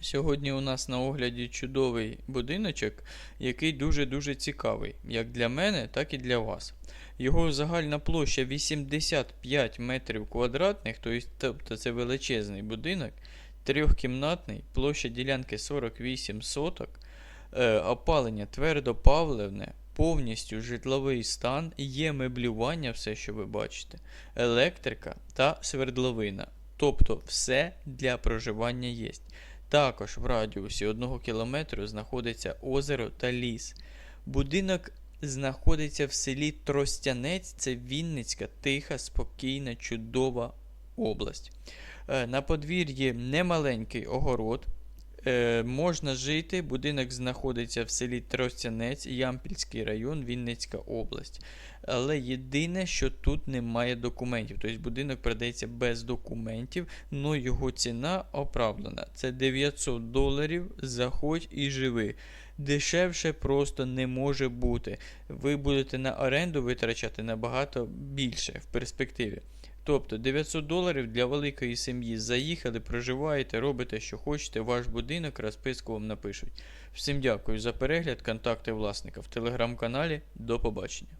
Сьогодні у нас на огляді чудовий будиночок, який дуже-дуже цікавий, як для мене, так і для вас. Його загальна площа 85 метрів квадратних, тобто це величезний будинок, трьохкімнатний, площа ділянки 48 соток, е, опалення твердопаливне, повністю житловий стан, є меблювання, все, що ви бачите, електрика та свердловина. Тобто все для проживання є. Також в радіусі 1 кілометру знаходиться озеро та ліс. Будинок знаходиться в селі Тростянець, це Вінницька, тиха, спокійна, чудова область. Е, На подвір'ї немаленький огород. Е, можна жити. Будинок знаходиться в селі Тростянець, Ямпільський район, Вінницька область. Але єдине, що тут немає документів. Тобто будинок продається без документів, але його ціна оправдана. Це 900 доларів. Заходь і живи. Дешевше просто не може бути. Ви будете на оренду витрачати набагато більше в перспективі. Тобто 900 доларів для великої сім'ї заїхали, проживаєте, робите, що хочете, ваш будинок, розписку вам напишуть. Всім дякую за перегляд, контакти власника в телеграм-каналі. До побачення.